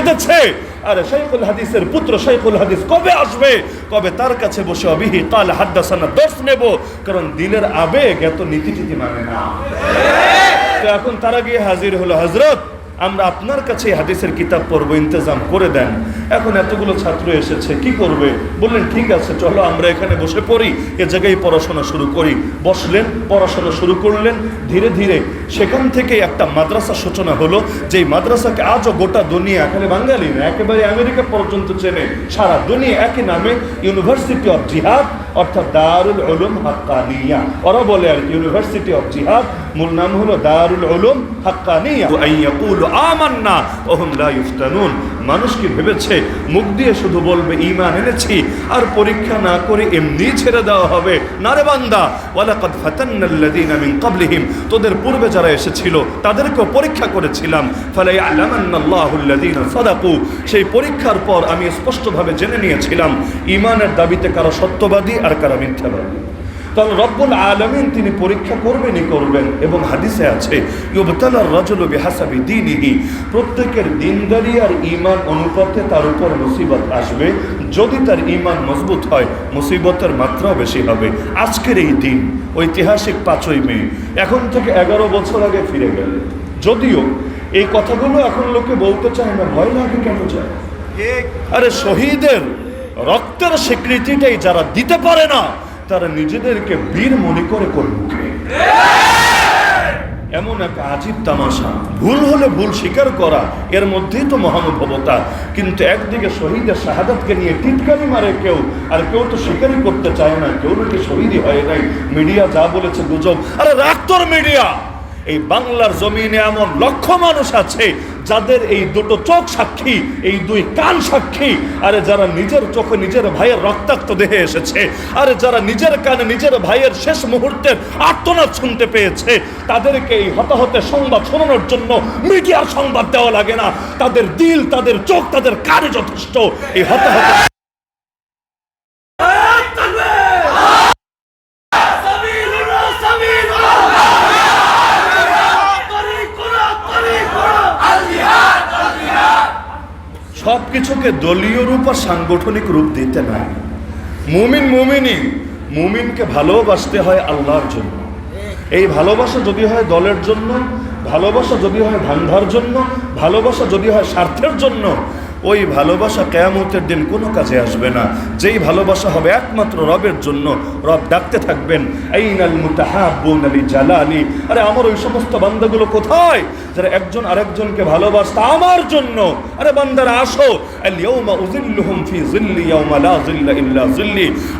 কেঁদেছে আরে শাইখুল হাদিসের পুত্র শাইখুল হাদিস কবে আসবে? কবে তার কাছে বসে অবিহি কাল হাদ্দাসানা দোষ নেব? কারণ দিনের আবেগ এত নীতি টিতি মানে না। তো এখন তারা গিয়ে হাজির হলো হজরত আমরা আপনার কাছে হাদিসের কিতাব পড়ব, ইন্তজাম করে দেন। এখন এতগুলো ছাত্র এসেছে, কি করবে? বললেন, ঠিক আছে, চলো, আমরা এখানে বসে পড়ি, এ জায়গায় পড়াশোনা শুরু করি। বসলেন, পড়াশোনা শুরু করলেন, ধীরে ধীরে সেখান থেকে একটা মাদ্রাসা সূচনা হলো, যেই মাদ্রাসাকে আজও গোটা দুনিয়া, এখানে বাঙালি না, একেবারে আমেরিকা পর্যন্ত চেনে, সারা দুনিয়া একই নামে ইউনিভার্সিটি অফ জিহাদ অর্থাৎ দারুল উলুম হাক্কানিয়া। ওরা বলে আর ইউনিভার্সিটি অফ জিহাদ মূল নাম হলো দারুল উলুম হাক্কানিয়া। আমান্না, ওহুম লা ইফতানুন। মানুষ কি ভেবেছে, মুখ দিয়ে শুধু বলবে, ঈমান এনেছি। আর পরীক্ষা না করে এমনি ছেড়ে দেওয়া হবে। না রে বান্দা, ওয়ালাকাদ ফাতান্নাল্লাযীনা মিন ক্বাবলিহিম। তোদের পূর্বে যারা এসেছিল, তাদেরকেও পরীক্ষা করেছিলাম। ফালা ইয়ালামান্নাল্লাহু আল্লাযীনা সাদাকু। সেই পরীক্ষার পর আমি স্পষ্টভাবে জেনে নিয়েছিলাম, ঈমানের দাবিতে কারা সত্যবাদী আর কারা মিথ্যাবাদী। তাহলে রব্বুল আলমিন তিনি পরীক্ষা করবেনই করবেন। এবং হাদিসে আছে রাজুল বিহাসাবি প্রত্যেকের দিনদারি আর ইমান অনুপাতে তার উপর মুসিবত আসবে। যদি তার ইমান মজবুত হয় মুসিবতের মাত্রাও বেশি হবে। আজকের এই দিন ঐতিহাসিক পাঁচই মে। এখন থেকে এগারো বছর আগে ফিরে গেল। যদিও এই কথাগুলো এখন লোকে বলতে চায় না ভয় লাগে কেন চায় আরে শহীদের রক্তের স্বীকৃতিটাই যারা দিতে পারে না তারা নিজেদেরকে বীর মনে করে করবে এমন এক আজীব তামাশা। ভুল হলে ভুল স্বীকার করা, এর মধ্যেই তো মহানুভবতা কিন্তু একদিকে শহীদের শাহাদাতকে নিয়ে টিটকারি মারে কেউ, আর কেউ তো স্বীকারই করতে চায় না, কেউ নাকি শহীদই হয় নাই। মিডিয়া যা বলেছে গুজব। আরে রাখ তোর মিডিয়া! এই বাংলার জমিনে এমন লক্ষ মানুষ আছে যাদের এই দুটো চোখ সাক্ষী, এই দুই কান সাক্ষী। আরে যারা নিজের চোখে নিজের ভাইয়ের রক্তাক্ত দেহে এসেছে, আরে যারা নিজের কানে নিজের ভাইয়ের শেষ মুহূর্তের আর্তনাদ শুনতে পেয়েছে, তাদেরকে এই হতাহতের সংবাদ শোনানোর জন্য মিডিয়ার সংবাদ দেওয়া লাগে না। তাদের দিল, তাদের চোখ, তাদের কানে যথেষ্ট। এই হতাহত কিছুকে দলীয় রূপ আর সাংগঠনিক রূপ দিতে নাই মুমিন মুমিনই, মুমিনকে ভালোবাসতে হয় আল্লাহর জন্য। এই ভালোবাসা যদি হয় দলের জন্য, ভালোবাসা যদি হয় ধান্ধার জন্য, ভালোবাসা যদি হয় স্বার্থের জন্য ওই ভালোবাসা কেয়ামতের দিন কোনো কাজে আসবে না। যেই ভালোবাসা হবে একমাত্র রবের জন্য, রব ডাকতে থাকবেন, আইনাল মুতাহাব্বুন আলী জালালি আরে আমার ওই সমস্ত বান্দাগুলো কোথায়? যারা একজন আরেকজনকে ভালোবাসত আমার জন্য। আরে বান্দারা, আসো।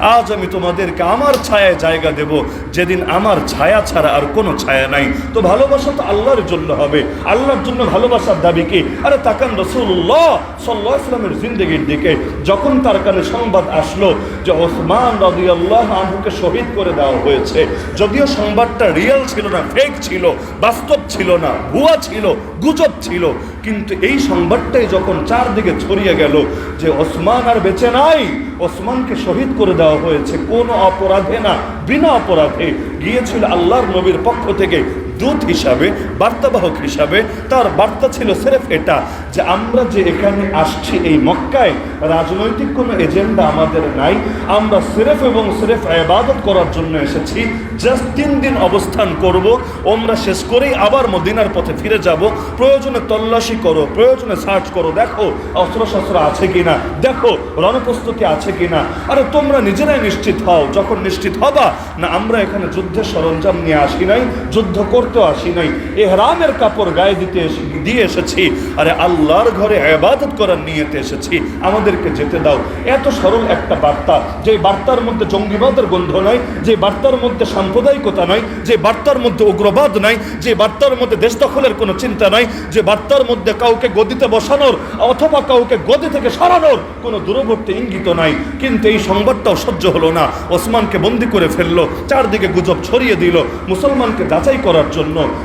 আজ আমি তোমাদেরকে আমার ছায়ায় জায়গা দেব। যেদিন আমার ছায়া ছাড়া আর কোনো ছায়া নাই। তো ভালোবাসা তো আল্লাহর জন্য হবে। আল্লাহর জন্য ভালোবাসার দাবি কি? আরে তাকান রসুল্লাহ সাল্লাহ ইসলামের জিন্দগির দিকে যখন তার কানে সংবাদ আসলো যে ওসমান রবি আল্লাহ আনহুকে শহীদ করে দেওয়া হয়েছে, যদিও সংবাদটা রিয়েল ছিল না ফেক ছিল, বাস্তব ছিল না, ভুয়া ছিল, গুজব ছিল, কিন্তু এই সংবাদটাই যখন চারদিকে ছড়িয়ে গেল যে ওসমান আর বেঁচে নাই, ওসমানকে শহীদ করে দেওয়া হয়েছে, কোনো অপরাধে না, বিনা অপরাধে গিয়েছিল আল্লাহর নবীর পক্ষ থেকে দূত হিসাবে, বার্তাবাহক হিসাবে, তার বার্তা ছিল সেরেফ এটা, যে আমরা যে এখানে আসছি এই মক্কায়, রাজনৈতিক কোনো এজেন্ডা আমাদের নাই, আমরা সেরেফ এবং সেরেফ আবাদত করার জন্য এসেছি, জাস্ট তিন দিন অবস্থান করব, ওমরা শেষ করেই আবার মদিনার পথে ফিরে যাব, প্রয়োজনে তল্লাশি করো, প্রয়োজনে সার্চ করো, দেখো অস্ত্রশস্ত্র আছে কিনা, দেখো রণপ্রস্তুতি আছে কিনা, আরে তোমরা নিজেরাই নিশ্চিত হও, যখন নিশ্চিত হবা, না আমরা এখানে যুদ্ধের সরঞ্জাম নিয়ে আসি নাই, যুদ্ধ করতেও আসি নাই। এহরামের কাপড় গায়ে দিতে দিয়ে এসেছি। আরে আল্লাহর ঘরে আবাদত করার নিয়েতে এসেছি। আমাদেরকে যেতে দাও। এত সরল একটা বার্তা। যে বার্তার মধ্যে জঙ্গিবাদের গন্ধ নাই, যে বার্তার মধ্যে সাম্প্রদায়িকতা নাই, যে বার্তার মধ্যে উগ্রবাদ নাই, যে বার্তার মধ্যে দেশ দখলের কোনো চিন্তা নাই, যে বার্তার মধ্যে কাউকে গদিতে বসানোর অথবা কাউকে গদি থেকে সরানোর কোনো দূরবর্তী ইঙ্গিত নাই। কিন্তু এই সংবাদটাও সহ্য হলো না। ওসমানকে বন্দি করে ফেলল, চারদিকে গুজব ছড়িয়ে দিল, মুসলমানকে যাচাই করার জন্য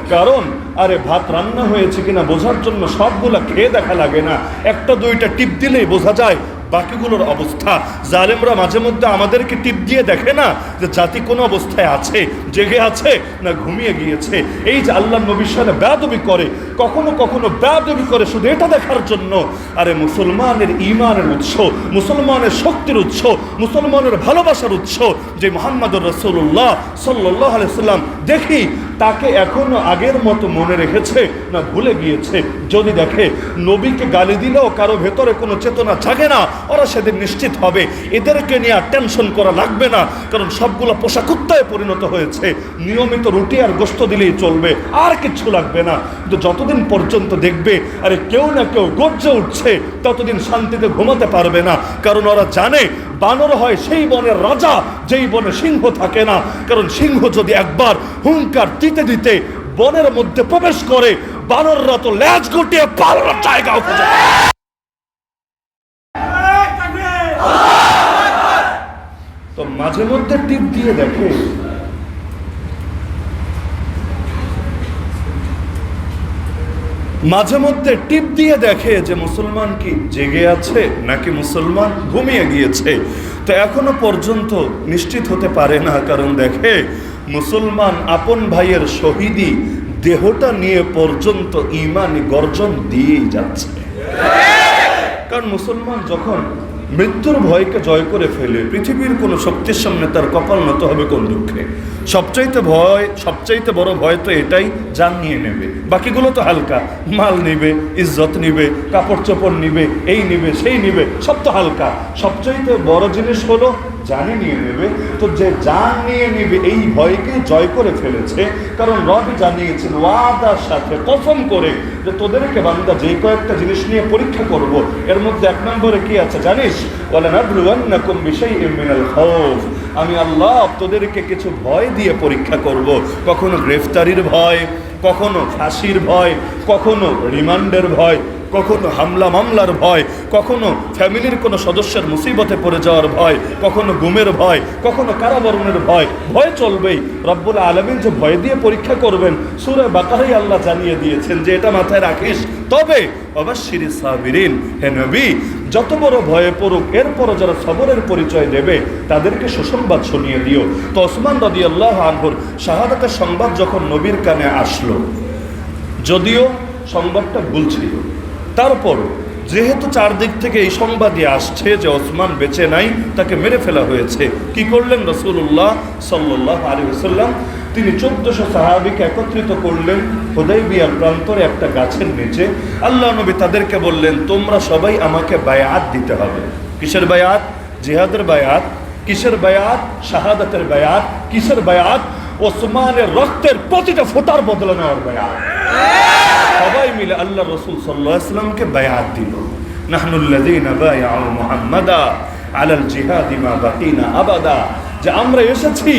কারণ, আরে ভাত রান্না হয়েছে কিনা বোঝার জন্য সবগুলা খেয়ে দেখা লাগে না। একটা দুইটা টিপ দিলেই বোঝা যায় বাকিগুলোর অবস্থা। জালেমরা মাঝে মধ্যে আমাদেরকে টিপ দিয়ে দেখে না যে জাতি কোন অবস্থায় আছে, জেগে আছে না ঘুমিয়ে গিয়েছে। এই যে আল্লাহ নবীর সাথে ব্যাদবি করে, কখনো কখনো ব্যাদবি করে শুধু এটা দেখার জন্য। আরে মুসলমানের ইমানের উৎস, মুসলমানের শক্তির উৎস, মুসলমানের ভালোবাসার উৎস যে মোহাম্মদ রসুল্লাহ সাল্লাহ আলাইসাল্লাম দেখি, তাকে এখনও আগের মতো মনে রেখেছে না ভুলে গিয়েছে। যদি দেখে, নবীকে গালি দিলেও কারও ভেতরে কোনো চেতনা জাগে না। ওরা সেদিন নিশ্চিত হবে। এদেরকে নিয়ে আর টেনশন করা লাগবে না, কারণ সবগুলো পোশাকুত্তায় পরিণত হয়েছে। নিয়মিত রুটি আর গোস্ত দিলেই চলবে, আর কিচ্ছু লাগবে না। কিন্তু যতদিন পর্যন্ত দেখবে, আরে কেউ না কেউ গর্জে উঠছে, ততদিন শান্তিতে ঘুমাতে পারবে না। কারণ ওরা জানে, বানর হয় সেই বনের রাজা, যেই বনে সিংহ থাকে না। কারণ সিংহ যদি একবার হুঙ্কার দিতে দিতে বনের মধ্যে প্রবেশ করে, বানররা তো ল্যাজ গুটিয়ে পালানোর জায়গা খুঁজে পায় না। তো মাঝে মধ্যে টিপ দিয়ে দেখে। মাঝে মধ্যে টিপ দিয়ে দেখে যে মুসলমান কি জেগে আছে নাকি মুসলমান ঘুমিয়ে গিয়েছে। তো এখনও পর্যন্ত নিশ্চিত হতে পারে না, কারণ দেখে মুসলমান আপন ভাইয়ের শহীদি দেহটা নিয়ে পর্যন্ত ইমানি গর্জন দিয়েই যাচ্ছে। কারণ মুসলমান যখন মৃত্যুর ভয়কে জয় করে ফেলে পৃথিবীর কোনো শক্তির সামনে তার কপাল নত হবে কোন দুঃখে? সবচাইতে ভয়, সবচাইতে বড় ভয় তো এটাই, জান নিয়ে নেবে। বাকিগুলো তো হালকা। মাল নিবে, ইজ্জত নিবে কাপড় চোপড় নিবে, এই নিবে, সেই নিবে, সব তো হালকা। সবচাইতে বড় জিনিস হলো, জানে নিয়ে নেবে। তো যে জান নিয়ে নেবে, এই ভয়কে জয় করে ফেলেছে। কারণ রব জানিয়েছেন ওয়াদার সাথে কসম করে যে তোদেরকে বান্দা যে কয়েকটা জিনিস নিয়ে পরীক্ষা করব। এর মধ্যে এক নম্বরে কি আছে জানিস? বলে নাবলুয়ান্নাকুম বিশাইইম মিনাল খাউফ। আমি আল্লাহ তোদেরকে কিছু ভয় দিয়ে পরীক্ষা করব। কখনো গ্রেফতারির ভয়, কখনো ফাঁসির ভয়, কখনো রিমান্ডের ভয়। কখনো হামলা মামলার ভয়, কখনো ফ্যামিলির কোনো সদস্যের মুসিবতে পড়ে যাওয়ার ভয়, কখনো গুমের ভয়, কখনো কারাবরণের ভয় ভয় চলবেই। রব্বুল আলমিন যে ভয় দিয়ে পরীক্ষা করবেন, সুরে বাকারাই আল্লাহ জানিয়ে দিয়েছেন যে এটা মাথায় রাখিস। তবে অবশ্যই সাবিরিন, হে যত বড় ভয়ে পড়ুক, এরপরও যারা সবরের পরিচয় দেবে, তাদেরকে সুসংবাদ শুনিয়ে দিও। তো ওসমান রদি আল্লাহ আনহুর শাহাদাতের সংবাদ যখন নবীর কানে আসলো, যদিও সংবাদটা ভুল ছিল তারপর যেহেতু চারদিক থেকে এই সংবাদই আসছে যে ওসমান বেঁচে নাই, তাকে মেরে ফেলা হয়েছে। কি করলেন রসুল্লাহ সাল্লাহ আলী সাল্লাম তিনি চোদ্দশো সাহাবিকে একত্রিত করলেন হোদাই বিয়ার প্রান্তরে একটা গাছের নিচে। আল্লাহ নবী তাদেরকে বললেন, তোমরা সবাই আমাকে বায়াত দিতে হবে। কিসের বায়াত? জিহাদের বায়াত। কিসের বায়াত? শাহাদাতের বায়াত। কিসের বায়াত? ওসমানের রক্তের প্রতিটা ফোটার বদলে নেওয়ার বায়াত। মিলে আল্লাহ রসুল সাল্লাহামকে বায়াত দিল। নাহনুল্লাযীনা বায়াউ মুহাম্মাদা আলাল জিহাদিমা বাকিনা আবাদা। যে আমরা এসেছি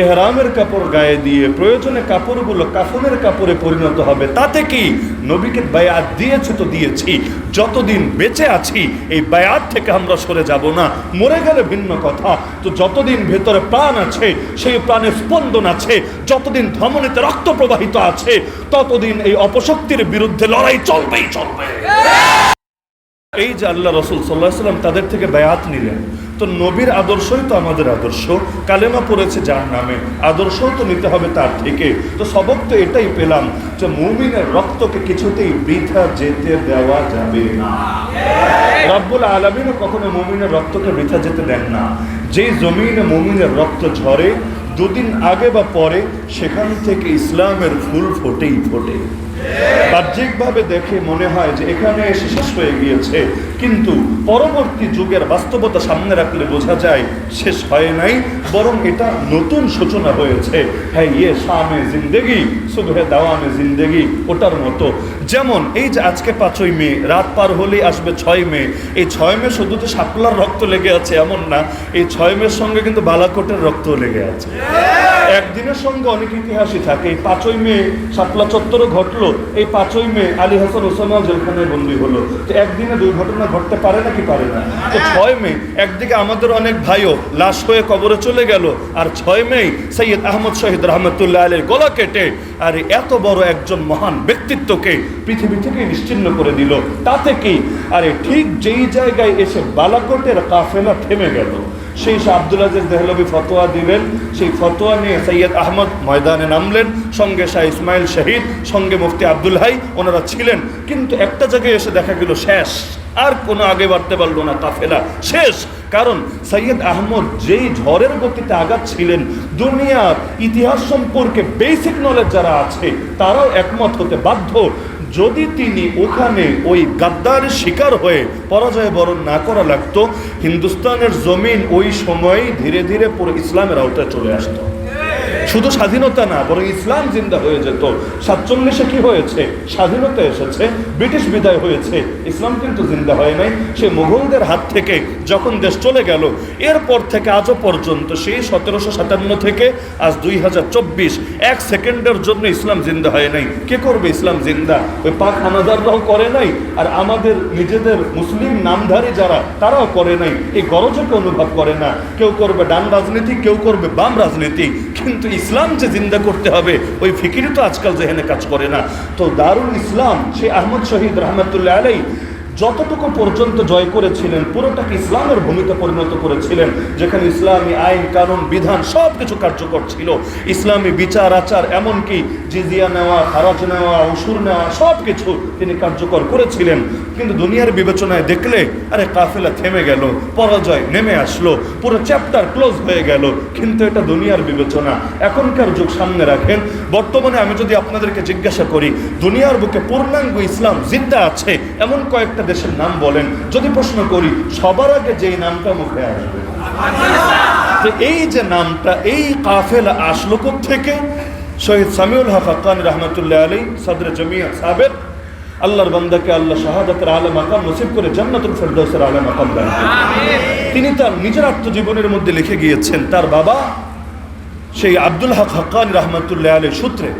এহরামের কাপড় গায়ে দিয়ে প্রয়োজনে কাপড়গুলো কাফনের কাপড়ে পরিণত হবে। তাতে কি? নবীকে বায়াত দিয়েছে তো দিয়েছি। যতদিন বেঁচে আছি, এই বায়াত থেকে আমরা সরে যাব না। মরে গেলে ভিন্ন কথা। তো যতদিন ভেতরে প্রাণ আছে, সেই প্রাণে স্পন্দন আছে, যতদিন ধমনীতে রক্ত প্রবাহিত আছে, ততদিন এই অপশক্তির বিরুদ্ধে লড়াই চলবেই চলবে। এই যে আল্লাহ রসুল সাল্লাহ সাল্লাম তাদের থেকে বায়াত নিলেন। তো নবীর আদর্শই তো আমাদের আদর্শ। কালেমা পড়েছে যার নামে। আদর্শও তো নিতে হবে তার থেকে। তো সবক তো এটাই পেলাম যে মুমিনের রক্তকে কিছুতেই বৃথা যেতে দেওয়া যাবে না। রব্বুল আলমিনও কখনো মুমিনের রক্তকে বৃথা যেতে দেন না। যেই জমিনে মুমিনের রক্ত ঝরে, দুদিন আগে বা পরে সেখান থেকে ইসলামের ফুল ফোটেই ফোটে। বাহ্যিকভাবে দেখে মনে হয় যে এখানে এসে শেষ হয়ে গিয়েছে। কিন্তু পরবর্তী যুগের বাস্তবতা সামনে রাখলে বোঝা যায়, শেষ হয় নাই, বরং এটা নতুন সূচনা হয়েছে। হ্যাঁ ইয়ে শামে জিন্দেগি সুবহে দাওয়ামে জিন্দেগি, ওটার মতো। যেমন এই যে আজকে পাঁচই মে, রাত পার হলেই আসবে ছয় মে। এই ছয় মে শুধু যে শাপলার রক্ত লেগে আছে এমন না, এই ছয় মের সঙ্গে কিন্তু বালাকোটের রক্ত লেগে আছে। একদিনের সঙ্গে অনেক ইতিহাসই থাকে। এই পাঁচই মে সাতলা চত্বরে ঘটলো। এই পাঁচই মে আলী হাসান ওসামা জেলখানায় বন্দী হলো। তো একদিনে দুই ঘটনা ঘটতে পারে না কি পারে না? তো ছয় মে একদিকে আমাদের অনেক ভাইও লাশ হয়ে কবরে চলে গেল, আর ছয় মে সৈয়দ আহমদ শহীদ রহমতুল্লাহ আলীর গলা কেটে, আর এত বড় একজন মহান ব্যক্তিত্বকে পৃথিবী থেকে নিশ্চিন্ন করে দিল। তাতে কি? আরে ঠিক যেই জায়গায় এসে বালাকোটের কাফেলা থেমে গেল। সেই আব্দুল আজিজ দেহলবি ফতোয়া দিলেন। সেই ফতোয়া নিয়ে সৈয়দ আহমদ ময়দানে নামলেন। সঙ্গে শাহ ইসমাইল শহীদ, সঙ্গে মুফতি আব্দুল হাই ওনারা ছিলেন। কিন্তু একটা জায়গায় এসে দেখা গেল শেষ। আর কোনো আগে বাড়তে পারল না কাফেলা। শেষ। কারণ সৈয়দ আহমদ যেই ঝড়ের গতিতে আগাচ্ছিলেন, দুনিয়ার ইতিহাস সম্পর্কে বেসিক নলেজ যারা আছে, তারাও একমত হতে বাধ্য যদি তিনি ওখানে ওই গাদ্দার শিকার হয়ে পরাজয় বরণ না করা লাগতো, হিন্দুস্তানের জমিন ওই সময় ধীরে ধীরে পুরো ইসলামের আওতায় চলে আসতো। শুধু স্বাধীনতা না, বরং ইসলাম জিন্দা হয়ে যেত। সাতচল্লিশে কি হয়েছে? স্বাধীনতা এসেছে, ব্রিটিশ বিদায় হয়েছে, ইসলাম কিন্তু জিন্দা হয় নাই। সে মুঘলদের হাত থেকে যখন দেশ চলে গেল, এরপর থেকে আজও পর্যন্ত সেই সতেরোশো সাতান্ন থেকে আজ দুই হাজার চব্বিশ, এক সেকেন্ডের জন্য ইসলাম জিন্দা হয় নাই। কে করবে ইসলাম জিন্দা? ওই পাক হানাদাররাও করে নাই, আর আমাদের নিজেদের মুসলিম নামধারী যারা, তারাও করে নাই। এই গরজকে অনুভব করে না। কেউ করবে ডান রাজনীতি, কেউ করবে বাম রাজনীতি। কিন্তু ইসলাম যে জিন্দা করতে হবে, ওই ফিকির তো আজকাল যেখানে কাজ করে না। তো দারুল ইসলাম, সে আহমদ শহীদ রহমতুল্লাহ আলাই যতটুকু পর্যন্ত জয় করেছিলেন, পুরোটাকে ইসলামের ভূমিতে পরিণত করেছিলেন, যেখানে ইসলামী আইন, কানুন, বিধান সব কিছু কার্যকর ছিল। ইসলামী বিচার, আচার, এমনকি জিজিয়া নেওয়া, খারাজ নেওয়া উসুর নেওয়া সব কিছু তিনি কার্যকর করেছিলেন। কিন্তু দুনিয়ার বিবেচনায় দেখলে, আরে কাফেলা থেমে গেল, পরাজয় নেমে আসলো, পুরো চ্যাপ্টার ক্লোজ হয়ে গেল। কিন্তু এটা দুনিয়ার বিবেচনা। এখনকার যুগ সামনে রাখেন। বর্তমানে আমি যদি আপনাদেরকে জিজ্ঞাসা করি, দুনিয়ার বুকে পূর্ণাঙ্গ ইসলাম জিন্দা আছে? এমন কয়েকটা দেশের নাম বলেন যদি প্রশ্ন করি সবার আগে যেই নামটা মুখে আসবে। এই যে নামটা এই কাফেলা আসলো থেকে শহীদ সামিউল হক রহমতুল্লাহ আলী সদর জমিয়া সাবেক। আল্লাহর বান্দাকে আল্লাহ শাহাদাতের আলে মাকাম নসিব করে জান্নাতুল ফেরদৌসের আলে মাকাম দান তিনি তার নিজের আত্মজীবনের মধ্যে লিখে গিয়েছেন তার বাবা সেই আব্দুল হক হকান রহমতুল্লাহ আলী সূত্রে।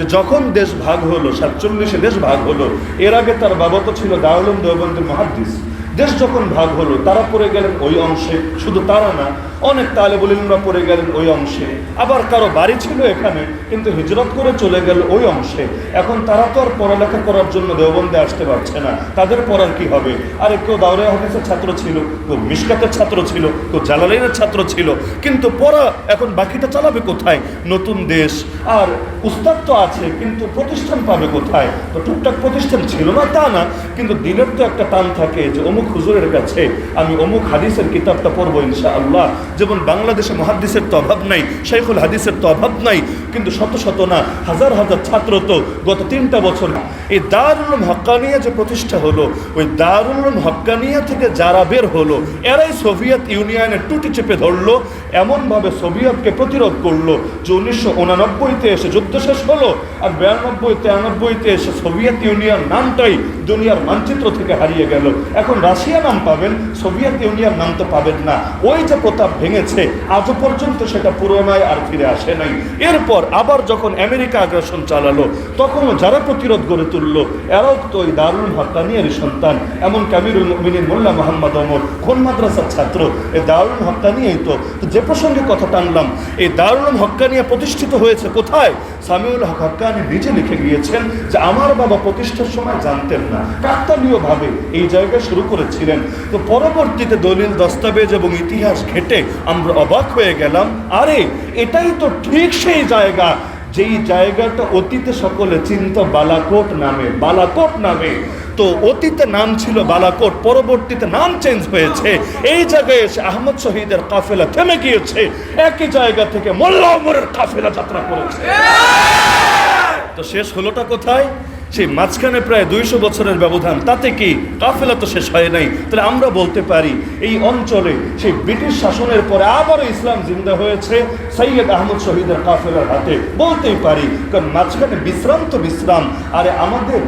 যে যখন দেশ ভাগ হলো, সাতচল্লিশে দেশ ভাগ হলো, এর আগে তার বাবা তো ছিল দাউলম দেওবন্দের মহাদ্দিস। দেশ যখন ভাগ হলো, তারা পড়ে গেলেন ওই অংশে, শুধু তারা না অনেক তালেবুলিনরা পড়ে গেলেন ওই অংশে। আবার কারও বাড়ি ছিল এখানে, কিন্তু হিজরত করে চলে গেল ওই অংশে। এখন তারা তো আর পড়ালেখা করার জন্য দেওবন্দে আসতে পারছে না। তাদের পড়ার কি হবে? আর কেউ দাউরে হাদিসের ছাত্র ছিল, কেউ মিসকাতের ছাত্র ছিল, কেউ জালালাইনের ছাত্র ছিল। কিন্তু পড়া এখন বাকিটা চালাবে কোথায়? নতুন দেশ। আর উস্তাদ তো আছে, কিন্তু প্রতিষ্ঠান পাবে কোথায়? তো টুকটাক প্রতিষ্ঠান ছিল না, তা না। কিন্তু দিনের তো একটা টান থাকে যে অমুক হুজুরের কাছে, আমি অমুক হাদিসের কিতাবটা পড়ব ইনশা আল্লাহ যেমন বাংলাদেশে মহাদিসের তো অভাব নাই শেখুল হাদিসের তো অভাব নাই, কিন্তু শত শত না, হাজার হাজার ছাত্র তো গত তিনটা বছর এই দারুল হক্কানিয়া যে প্রতিষ্ঠা হলো, ওই দারুল হক্কানিয়া থেকে যারা বের হলো, এরাই সোভিয়েত ইউনিয়নের টুটি চেপে ধরলো, এমনভাবে সোভিয়েতকে প্রতিরোধ করল যে উনিশশো উনানব্বইতে এসে যুদ্ধ শেষ হলো আর বিরানব্বই, তিরানব্বইতে এসে সোভিয়েত ইউনিয়ন নামটাই দুনিয়ার মানচিত্র থেকে হারিয়ে গেল। এখন রাশিয়া নাম পাবেন, সোভিয়েত ইউনিয়ন নাম তো পাবেন না। ওই যে প্রতাপ ভেঙেছে। আজও পর্যন্ত সেটা পুরোনায় আর ফিরে আসে নাই। এরপর আবার যখন আমেরিকা আগ্রাসন চালালো, তখনও যারা প্রতিরোধ গড়ে তুললো, এরাও তো ওই দারুল হক্কানিয়ারই সন্তান। এমন কামিরুল মিনিন মোল্লা মোহাম্মদ অমর কোন মাদ্রাসার ছাত্র। এই দারুল হক্কানিয়াই তো। যে প্রসঙ্গে কথা টানলাম এই দারুল হক্কানিয়া প্রতিষ্ঠিত হয়েছে কোথায়? সামিউল হক হক্কানি নিজে লিখে গিয়েছেন যে, আমার বাবা প্রতিষ্ঠার সময় জানতেন না। কাকতালীয়ভাবে এই জায়গায় শুরু করেছিলেন। তো পরবর্তীতে দলিল, দস্তাবেজ এবং ইতিহাস ঘেটে আমরা অবাক হয়ে গেলাম আরে এটাই তো ঠিক সেই জায়গা। যেই জায়গাটা অতীতে সকলে চিন্ত বালাকোট নামে বালাকোট নামে। তো অতীতে নাম ছিল বালাকোট পরবর্তীতে নাম চেঞ্জ হয়েছে। এই জায়গায় এসে আহমদ শহীদের কাফেলা থেমে গিয়েছে। একই জায়গা থেকে মোল্লা ওমরের কাফেলা যাত্রা করেছে। তো শেষ হলোটা কোথায়? সেই মাঝখানে প্রায় দুইশো বছরের ব্যবধান। তাতে কি কাফেলা তো শেষ হয় নাই? তাহলে আমরা বলতে পারি, এই অঞ্চলে সেই ব্রিটিশ শাসনের পরে আবারও ইসলাম জিন্দা হয়েছে সৈয়দ আহমদ শহীদের কাফেলার হাতে। বলতেই পারি, কারণ মাঝখানে বিশ্রাম তো বিশ্রাম, আরে আমাদের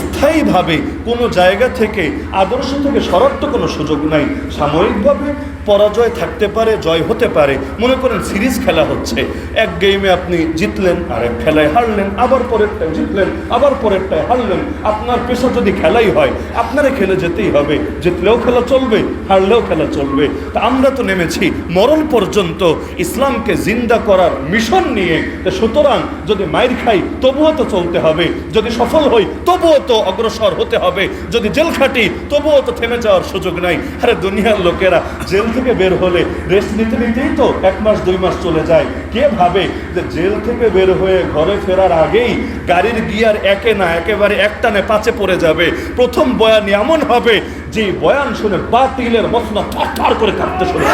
স্থায়ীভাবে কোনো জায়গা থেকে আদর্শ থেকে সরার তো কোনো সুযোগ নাই। সাময়িকভাবে পরাজয় থাকতে পারে, জয় হতে পারে। মনে করেন সিরিজ খেলা হচ্ছে। এক গেমে আপনি জিতলেন আর এক খেলায় হারলেন, আবার পরেরটায় জিতলেন, আবার পরেরটায় হারলেন। আপনার পেশা যদি খেলাই হয়, আপনারা খেলে যেতেই হবে। জিতলেও খেলা চলবে, হারলেও খেলা চলবে। তা আমরা তো নেমেছি মরণ পর্যন্ত ইসলামকে জিন্দা করার মিশন নিয়ে। তা সুতরাং যদি মাইর খাই, তবুও তো চলতে হবে। যদি সফল হই, তবুও তো অগ্রসর হতে হবে। যদি জেল খাটি, তবুও তো থেমে যাওয়ার সুযোগ নাই। আরে দুনিয়ার লোকেরা জেল থেকে বের হলে রেস্ট নিতে নিতেই তো এক মাস, দুই মাস চলে যায়। কে ভাবে যে জেল থেকে বের হয়ে ঘরে ফেরার আগেই গাড়ির গিয়ার একে না একেবারে একটানে পাচে পড়ে যাবে। প্রথম বয়ান এমন হবে যে বয়ান শুনে বাতিলের মশলা থর করে কাঁদতে শুরু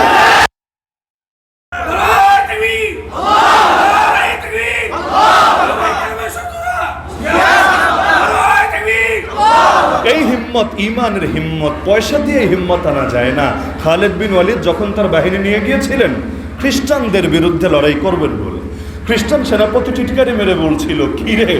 হিম্মত ইমানের হিম্মত, পয়সা দিয়ে হিম্মত আনা যায় না। খালেদ বিন ওয়ালিদ যখন তার বাহিনী নিয়ে গিয়েছিলেন, খ্রিস্টানদের বিরুদ্ধে লড়াই করবেন বলে। খ্রিস্টান সেনাপতি টিটকারি মেরে বলছিল, কিরে,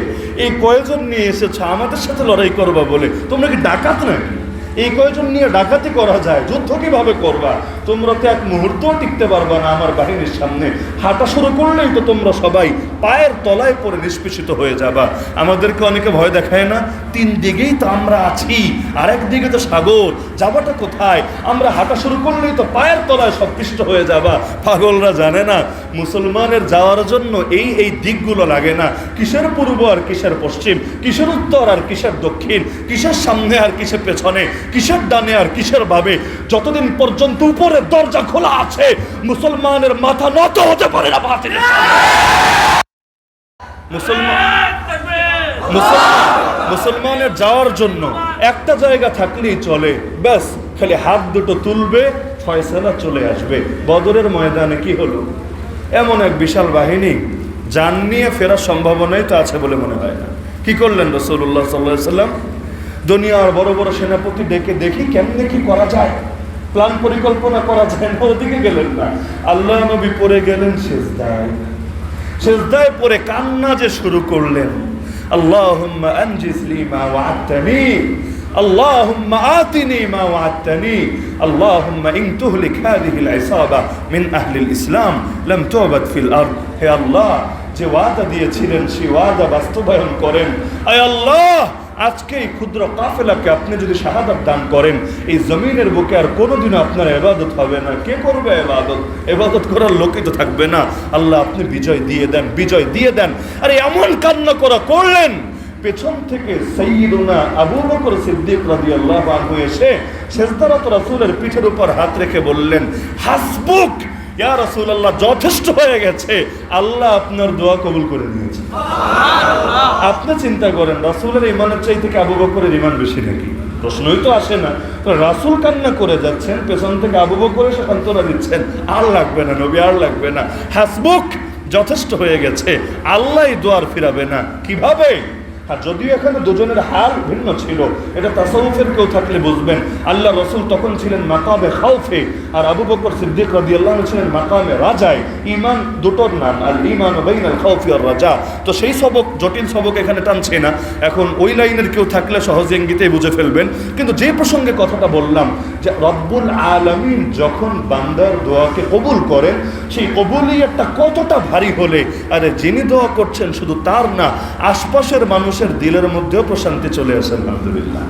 এই কয়জন নিয়ে এসেছ? আমাদের সাথে লড়াই করবা বলে। তোমরা কি ডাকাত নাকি? এই কয়জন নিয়ে ডাকাতি করা যায়? যুদ্ধ কীভাবে করবা? তোমরা তো এক মুহূর্তও টিকতে পারবা না আমার বাহিনীর সামনে। হাঁটা শুরু করলেই তো তোমরা সবাই পায়ের তলায় পরে নিষ্পেষিত হয়ে যাবা। আমাদেরকে অনেকে ভয় দেখায় না? তিন দিকেই তো আমরা আছি। আর একদিকে তো সাগর। যাবাটা কোথায়? আমরা হাঁটা শুরু করলেই তো পায়ের তলায় সব পিষ্ট হয়ে যাবা। পাগলরা জানে না, মুসলমানের যাওয়ার জন্য এই এই দিকগুলো লাগে না। কিসের পূর্ব আর কিসের পশ্চিম? কিসের উত্তর আর কিসের দক্ষিণ? কিসের সামনে আর কিসের পেছনে? কিসের ডানে আর কিসের ভাবে যতদিন পর্যন্ত উপরের দরজা খোলা আছে, মুসলমানের মাথা নত হতে পারে না মুসলমান মুসলমানের যাওয়ার জন্য একটা জায়গা থাকলেই চলে। ব্যাস, খালি হাত দুটো তুলবে, ফয়সালা চলে আসবে। বদরের ময়দানে কি হলো? এমন এক বিশাল বাহিনী যান নিয়ে ফেরার সম্ভাবনাই তো আছে বলে মনে হয় না। কি করলেন রসুল্লাহ সাল্লাহ সাল্লাম দুনিয়ার বড় বড় সেনাপতি ডেকে দেখি কেমনে কি করা যায়। প্ল্যান পরিকল্পনা করা যায় না, ওদিকে গেলেন না। আল্লাহ নবী পরে গেলেন শেষদায় সেজদায় পরে কান্না যে শুরু করলেন। আতিনি মা মিন ইসলাম হে আল্লাহ, যে ওয়াদা দিয়েছিলেন, সেই ওয়াদা বাস্তবায়ন করেন। আয় আল্লাহ আজকে এই ক্ষুদ্র কাফেলাকে আপনি যদি শাহাদাত দান করেন, এই জমিনের বুকে আর কোনোদিনও আপনার এবাদত হবে না। কে করবে এবাদত এবাদত করার লোকই তো থাকবে না। আল্লাহ আপনি বিজয় দিয়ে দেন, বিজয় দিয়ে দেন। আরে এমন কান্না করা করলেন। পেছন থেকে সৈয়দুনা আবু বকর সিদ্দিক রাদিয়াল্লাহু আনহু এসে সেজদারত রাসুলের পিঠের উপর হাত রেখে বললেন, হাসবুক! ইয়া রাসূলুল্লাহ যথেষ্ট হয়ে গেছে। আল্লাহ আপনার দোয়া কবুল করে নিয়েছে আপনি চিন্তা করেন রাসূলের ইমানের চাইতে কি আবু বকরের ইমান বেশি নাকি? প্রশ্নই তো আসে না। তো রাসূল কান্না করে যাচ্ছেন পেছন থেকে আবু বকর এসে সান্ত্বনা দিচ্ছেন। আর লাগবে না নবী আর লাগবে না। হাসবুক যথেষ্ট হয়ে গেছে। আল্লাহ দোয়ার ফিরাবে না। কীভাবে? আর যদিও এখানে দুজনের হাল ভিন্ন ছিল এটা তাসাউফের কেউ থাকলে বুঝবেন। আল্লাহ রসুল তখন ছিলেন মাকামে খাউফে। আর আবু বকর সিদ্দিক রাদি আল্লাহ ছিলেন মাকামে রাজায়। ইমান দুটোর নাম আর ইমান বাইন আল আর রাজা। তো সেই সবক, জটিল সবক এখানে টানছে না। এখন ওই লাইনের কেউ থাকলে সহজে ইঙ্গিতেই বুঝে ফেলবেন। কিন্তু যে প্রসঙ্গে কথাটা বললাম, যে রব্বুল আলমিন যখন বান্দার দোয়াকে কবুল করেন, সেই কবুলিয়াতটা কতটা ভারী হলে, আরে যিনি দোয়া করছেন শুধু তার না, আশপাশের মানুষের দিলের মধ্যেও প্রশান্তি চলে আসেন আলহামদুলিল্লাহ।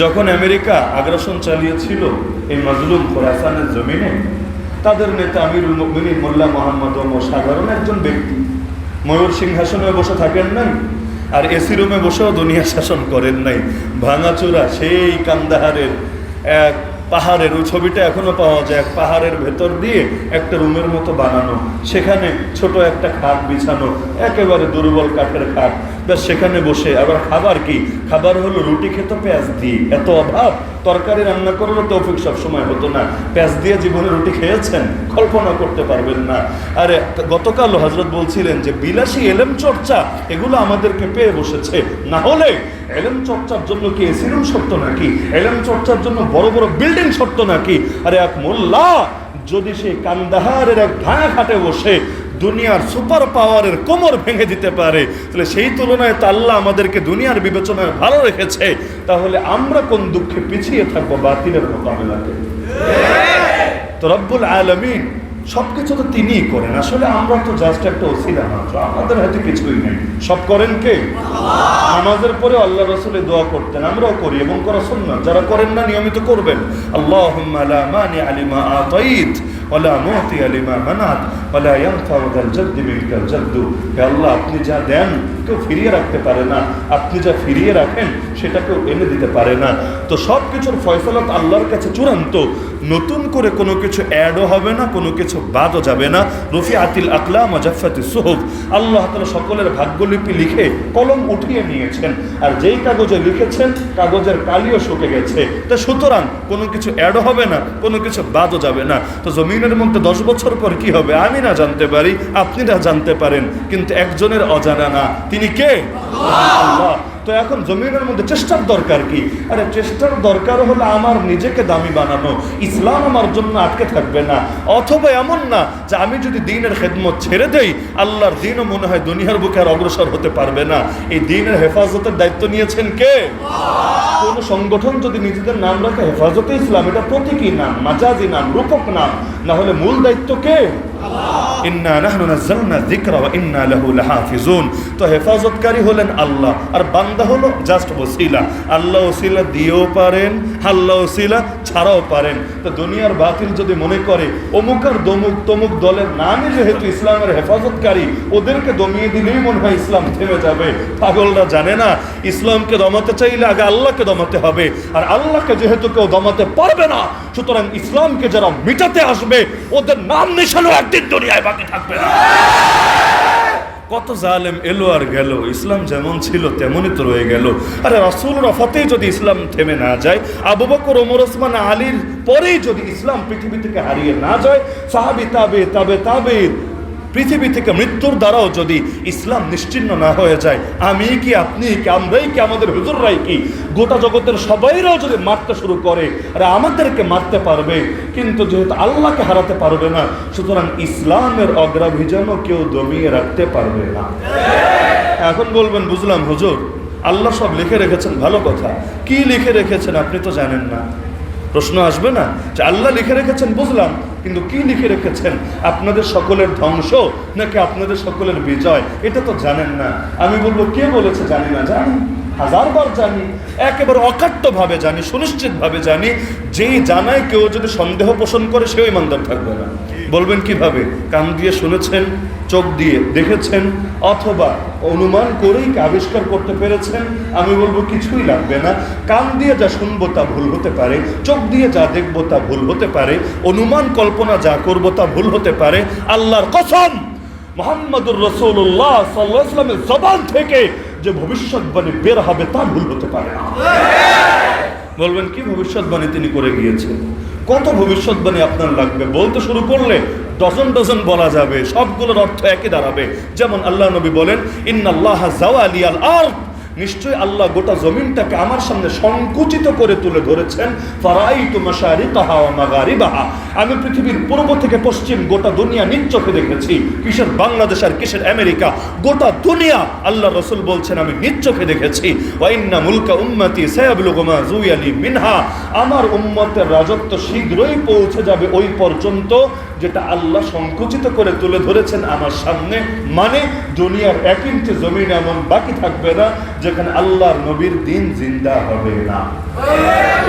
যখন আমেরিকা আগ্রাসন চালিয়েছিল এই মজলুম খোরাসানের জমিনে, তাদের নেতা আমিরুল মুমিনিন, মোল্লা মোহাম্মদ ওমর সাধারণ একজন ব্যক্তি। ময়ূর সিংহাসনে বসে থাকেন নাই, আর এসি রুমে বসেও দুনিয়া শাসন করেন নাই। ভাঙাচোরা সেই কান্দাহারের এক পাহাড়ের ছবিটা এখনও পাওয়া যায়, এক পাহাড়ের ভেতর দিয়ে একটা রুমের মতো বানানো। সেখানে ছোট একটা খাট বিছানো, একেবারে দুর্বল কাঠের খাট। ব্যাস সেখানে বসে। আবার খাবার কি? খাবার হলো রুটি খেতে, পেঁয়াজ দিয়ে। এত অভাব। তরকারি রান্না করলে তৌফিক সবসময় হতো না। পেঁয়াজ দিয়ে জীবনে রুটি খেয়েছেন? কল্পনা করতে পারবেন না। আরে, গতকাল হজরত বলছিলেন যে, বিলাসী এলেম চর্চা, এগুলো আমাদেরকে পেয়ে বসেছে। না হলে এলেম চর্চার জন্য কি এসি রুম সত্য নাকি? এলেম চর্চার জন্য বড় বড় বিল্ডিং সত্য নাকি? আরে, এক মোল্লা যদি সেই কান্দাহারের এক ভাঙা খাটে বসে দুনিয়ার সুপার পাওয়ারের কোমর ভেঙে দিতে পারে। তাহলে সেই তুলনায় তো আল্লাহ আমাদেরকে দুনিয়ার বিবেচনায় ভালো রেখেছে। তাহলে আমরা কোন দুঃখে পিছিয়ে থাকব বাতিলের মোকাবেলাতে রব্বুল আলমিন সব কিছু তো তিনিই করেন। আসলে আমরা তো জাস্ট একটা ওসিলা মাত্র। আমাদের হাতে কিছুই নেই। সব করেন কে? আমাদের পরে আল্লাহ রসুলে দোয়া করতেন। আমরাও করি এবং করা সুন্নাত। যারা করেন না, নিয়মিত করবেন। আল্লাহ আলিমা আতাইত। ওলা মতি আলিমা মানাত ওলা ইয়ানফা ওদাল জদ্দি মিনকাল জদ্দু। হে আল্লাহ, আপনি যা দেন কেউ ফিরিয়ে রাখতে পারে না। আপনি যা ফিরিয়ে রাখেন সেটা কেউ এনে দিতে পারে না। তো সব কিছুর ফয়সলাত আল্লাহর কাছে চূড়ান্ত। নতুন করে কোনো কিছু অ্যাডও হবে না, কোনো কিছু বাদও যাবে না। রফি আতিল আকলা মজাফাতি সোহব আল্লাহ তালা সকলের ভাগ্যলিপি লিখে কলম উঠিয়ে নিয়েছেন। আর যেই কাগজে লিখেছেন, কাগজের কালিও শুকে গেছে। তা সুতরাং কোনো কিছু অ্যাডও হবে না, কোনো কিছু বাদও যাবে না। তো জমিনের মধ্যে দশ বছর পর কি হবে? আমি না জানতে পারি, আপনি না জানতে পারেন। কিন্তু একজনের অজানা না। তিনি কে? আল্লাহ। তো এখন জমিনের মধ্যে চেষ্টার দরকার কি? আরে চেষ্টার দরকার হলো আমার নিজেকে দামি বানানো। ইসলাম আমার জন্য আটকে থাকবে না। অথবা এমন না যে আমি যদি দিনের খেদমত ছেড়ে দেই, আল্লাহর দিনও মনে হয় দুনিয়ার বুকে আর অগ্রসর হতে পারবে না। এই দিনের হেফাজতের দায়িত্ব নিয়েছেন কে? কোনো সংগঠন যদি নিজেদের নাম রাখে, হেফাজতে ইসলাম, এটা প্রতীকী নাম, মাজাজি নাম, রূপক নাম। না হলে মূল দায়িত্ব কে? হেফাজতকারী দুনিয়ার বাতিল যদি মনে করে, অমুক আর দমুক তমুক দলের নামই যেহেতু ইসলামের হেফাজতকারী, ওদেরকে দমিয়ে দিলেই মনে হয় ইসলাম থেমে যাবে। পাগলরা জানে না, ইসলামকে দমাতে চাইলে আগে আল্লাহকে দমাতে হবে। আর আল্লাহকে যেহেতু কেউ দমাতে পারবে না, সুতরাং ইসলামকে যারা মিটাতে আসবে, ওদের নাম নিশানো একদিন দুনিয়ায় বাকি থাকবে না। কত জালেম এলো আর গেল, ইসলাম যেমন ছিল তেমনই তো রয়ে গেল। আরে রসুল রফতেই যদি ইসলাম থেমে না যায়, আবু বকর, ওমর, ওসমান, আলীর পরেই যদি ইসলাম পৃথিবী থেকে হারিয়ে না যায়, সাহাবি তাবে তাবে তাবে পৃথিবী থেকে মৃত্যুর দ্বারাও যদি ইসলাম নিশ্চিন্ন না হয়ে যায়, আমি কি, আপনি কি, আমরাই কি, আমাদের হুজুররাই কি? গোটা জগতের সবাইরাও যদি মারতে শুরু করে, আর আমাদেরকে মারতে পারবে, কিন্তু যেহেতু আল্লাহকে হারাতে পারবে না, সুতরাং ইসলামের অগ্রাভিযানও কেউ দমিয়ে রাখতে পারবে না। এখন বলবেন, বুঝলাম হুজুর, আল্লাহ সব লিখে রেখেছেন, ভালো কথা। কি লিখে রেখেছেন আপনি তো জানেন না। প্রশ্ন আসবে না যে আল্লাহ লিখে রেখেছেন, বুঝলাম, কিন্তু কি লিখে রেখেছেন? আপনাদের সকলের ধ্বংস নাকি আপনাদের সকলের বিজয়? এটা তো জানেন না। আমি বলব, কে বলেছে জানি না? জানি। হাজারবার জানি। একেবারে অকাট্যভাবে জানি, সুনিশ্চিতভাবে জানি। যেই জানায় কেউ যদি সন্দেহ পোষণ করে, সেও ইমানদার থাকবে না। বলবেন কীভাবে? কান দিয়ে শুনেছেন চোখ দিয়ে দেখেছেন অথবা অনুমান করেই আবিষ্কার করতে পেরেছেন? আমি বলব কিছুই লাগবে না। কান দিয়ে যা শুনব তা ভুল হতে পারে। চোখ দিয়ে যা দেখব তা ভুল হতে পারে। অনুমান কল্পনা যা করব তা ভুল হতে পারে। আল্লাহর কসম, মোহাম্মদুর রসুল্লাহ সাল্লাহ ইসলামের জবান থেকে যে ভবিষ্যৎবাণী বের হবে তা ভুল হতে পারে। বলবেন, কি ভবিষ্যৎবাণী তিনি করে গিয়েছেন? কত ভবিষ্যৎবাণী আপনার লাগবে? বলতে শুরু করলে। ডজন ডজন বলা যাবে, সবগুলোর অর্থ একই দাঁড়াবে। যেমন আল্লাহ নবী বলেন, ইন্নাল্লাহ জাওয়ালিয়াল আর্থ নিশ্চয়ই আল্লাহ গোটা জমিনটাকে আমার সামনে সংকুচিত করে তুলে ধরেছেন। ফারাই তুমাশারি তাহা মাগারি বাহা আমি পৃথিবীর পূর্ব থেকে পশ্চিম গোটা দুনিয়া নিজ চোখে দেখেছি। কিসের বাংলাদেশ আর কিসের আমেরিকা? গোটা দুনিয়া আল্লাহ রসুল বলছেন, আমি নিজ চোখে দেখেছি। ওয়াইন্না মুলকা উম্মতি সায়াবলুগুমা জুয়ালি মিনহা। আমার উম্মতের রাজত্ব শীঘ্রই পৌঁছে যাবে ওই পর্যন্ত। যেটা আল্লাহ সংকুচিত করে তুলে ধরেছেন আমার সামনে মানে দুনিয়ার এক ইঞ্চি জমিন এমন বাকি থাকবে না যেখানে আল্লাহর নবীর দিন জিন্দা হবে না।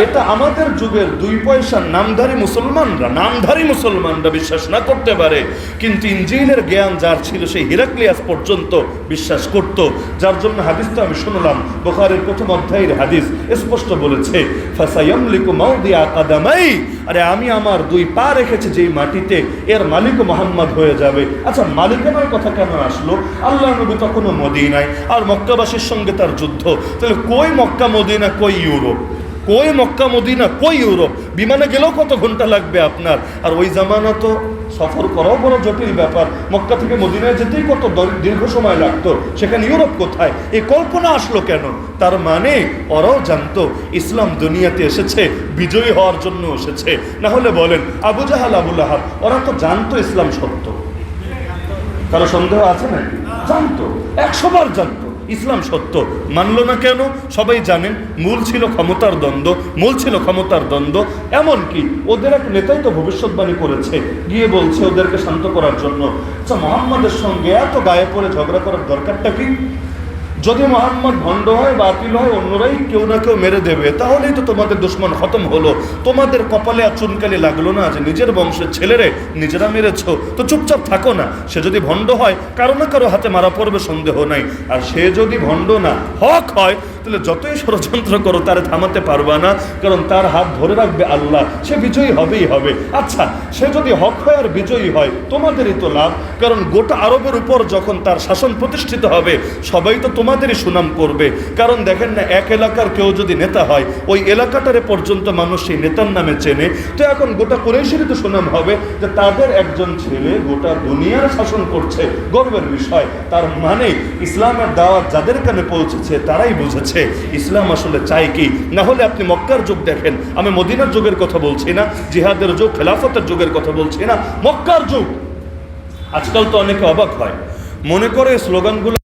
এটা আমাদের যুগের দুই পয়সার নামধারী মুসলমানরা নামধারী মুসলমানরা বিশ্বাস না করতে পারে। কিন্তু ইঞ্জিনের জ্ঞান যার ছিল সেই হিরাক্লিয়াস পর্যন্ত বিশ্বাস করত। যার জন্য হাদিস তো আমি শুনলাম, বোখারের প্রথম অধ্যায়ের হাদিস স্পষ্ট বলেছে, ফাসায়ামলিকু মাউদিয়া কাদামাই। আরে আমি আমার দুই পা রেখেছি যেই মাটিতে এর মালিক মোহাম্মদ হয়ে যাবে। আচ্ছা মালিকানার কথা কেন আসলো? আল্লাহ নবী তখনও মদিনায়। আর মক্কাবাসীর সঙ্গে তার যুদ্ধ। তাহলে কই মক্কা, মদিনা, কই ইউরোপ? কই মক্কা, মদিনা, কই ইউরোপ? বিমানে গেলেও কত ঘণ্টা লাগবে আপনার? আর ওই জামানা তো সফর করাও বড় জটিল ব্যাপার। মক্কা থেকে মদিনায় যেতেই কত দীর্ঘ সময় লাগতো। সেখানে ইউরোপ কোথায়? এই কল্পনা আসলো কেন? তার মানে ওরাও জানতো, ইসলাম দুনিয়াতে এসেছে, বিজয়ী হওয়ার জন্য এসেছে। না হলে বলেন, আবু জাহাল আবুল আহাব ওরা তো জানতো ইসলাম সত্য। কারও সন্দেহ আছে নাকি? জানতো। একশো বার জানতো। ইসলাম সত্য। মানলো না কেন? সবাই জানেন, মূল ছিল ক্ষমতার দ্বন্দ্ব, মূল ছিল ক্ষমতার দ্বন্দ্ব। এমনকি ওদের এক নেতাই তো ভবিষ্যৎবাণী করেছে, গিয়ে বলছে ওদেরকে শান্ত করার জন্য। আচ্ছা মোহাম্মদের সঙ্গে এত গায়ে পড়ে ঝগড়া করার দরকারটা কি? যদি মোহাম্মদ ভণ্ড হয়, বাতিল হয়, অন্যরাই কেউ না কেউ মেরে দেবে, তাহলেই তো তোমাদের দুশ্মন খতম হলো। তোমাদের কপালে আর চুনকালি লাগল না যে নিজের বংশের ছেলেরে নিজেরা মেরেছো। তো চুপচাপ থাকো না। সে যদি ভণ্ড হয়, কারও না কারও হাতে মারা পড়বে সন্দেহ নাই। আর সে যদি ভণ্ড না, হক হয়, তাহলে যতই ষড়যন্ত্র করো, তারে থামাতে পারবা না। কারণ তার হাত ধরে রাখবে আল্লাহ। সে বিজয়ী হবেই হবে। আচ্ছা সে যদি হক হয় আর বিজয়ী হয়, তোমাদেরই তো লাভ। কারণ গোটা আরবের উপর যখন তার শাসন প্রতিষ্ঠিত হবে, সবাই তো তোমাদেরই সুনাম করবে। কারণ দেখেন না, এক এলাকার কেউ যদি নেতা হয়, ওই এলাকাটারে পর্যন্ত মানুষ সেই নেতার নামে চেনে। তো এখন গোটা কোরেশিরই তো সুনাম হবে যে তাদের একজন ছেলে গোটা দুনিয়ার শাসন করছে। গর্বের বিষয়, তার মানে ইসলামের দাওয়াত যাদের কানে পৌঁছেছে, তারাই বুঝেছে, ইসলাম আসলে চাই কি? না হলে আপনি মক্কার যুগ দেখেন। আমি মদিনার যুগের কথা বলছি না, জিহাদের যুগ, খেলাফতের যুগের কথা বলছি না, মক্কার যুগ। আজকাল তো অনেকে অবাক হয়। মনে করে স্লোগানগুলো